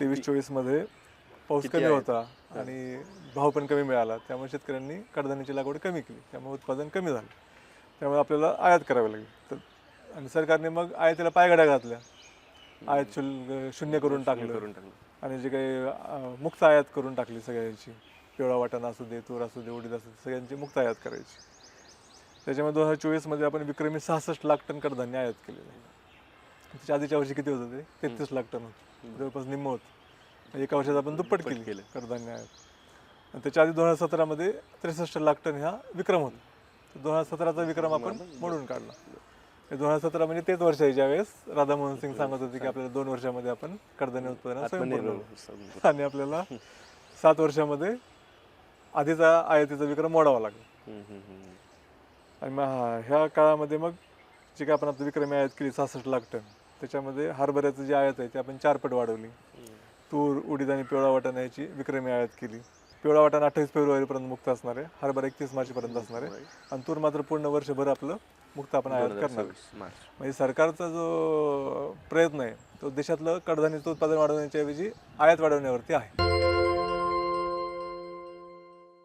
तेवीस चोवीसमध्ये पाऊस कमी? होता आणि भाव पण कमी मिळाला. त्यामुळे शेतकऱ्यांनी कडधान्याची लागवड कमी केली. त्यामुळे उत्पादन कमी झालं. त्यामुळे आपल्याला आयात करावी लागली. तर आणि सरकारने मग आयातीला पायघड्या घातल्या. आयात शुल्क शून्य करून टाकलं. करून टाकलं. आणि जे काही मुक्त आयात करून टाकली सगळ्यांची. पिवळा वाटाणा असू दे तूर असू दे उडीद असू दे सगळ्यांची मुक्त आयात करायची. त्याच्यामध्ये दोन हजार चोवीसमध्ये आपण विक्रमी सहासष्ट लाख टन कडधान्य आयात केलेलं आहे. त्याच्या आधीच्या वर्षी किती होतं ते? तेहतीस लाख टन होतं. जवळपास निम्म होतं. म्हणजे एका वर्षात आपण दुप्पट केली केलं. कडधान्य आणि त्याच्या आधी दोन हजार सतरामध्ये त्रेसष्ट लाख टन ह्या विक्रम होता. दोन हजार सतराचा विक्रम आपण मोडून काढला. दोन हजार सतरा म्हणजे तेच वर्ष आहे ज्यावेळेस राधामोहन सिंग सांगत होते की आपल्याला दोन वर्षामध्ये आपण कडधान्य उत्पादनात. आत्मनिर्भर आणि आपल्याला सात वर्षामध्ये आधीचा आयातीचा विक्रम मोडावा लागला. आणि मग हा- ह्या काळामध्ये मग जे काय आपण आता विक्रमी आयात केली सहासष्ट लाख टन. त्याच्यामध्ये हरभऱ्याचं जे आयात आहे ते आपण चारपट वाढवली. तूर उडीद आणि पिवळा वाटाणा याची विक्रमी आयात केली. पिवळा वाटाणा अठ्ठावीस फेब्रुवारीपर्यंत मुक्त असणार आहे. हरभरा एकतीस मार्चपर्यंत असणार आहे. आणि तूर मात्र पूर्ण वर्षभर आपलं मुक्त आपण आयात करणार. आहे. 2026 मार्च. म्हणजे सरकारचा जो प्रयत्न आहे तो देशातलं कडधान्याचं उत्पादन वाढवण्याच्या ऐवजी आयात वाढवण्यावरती आहे.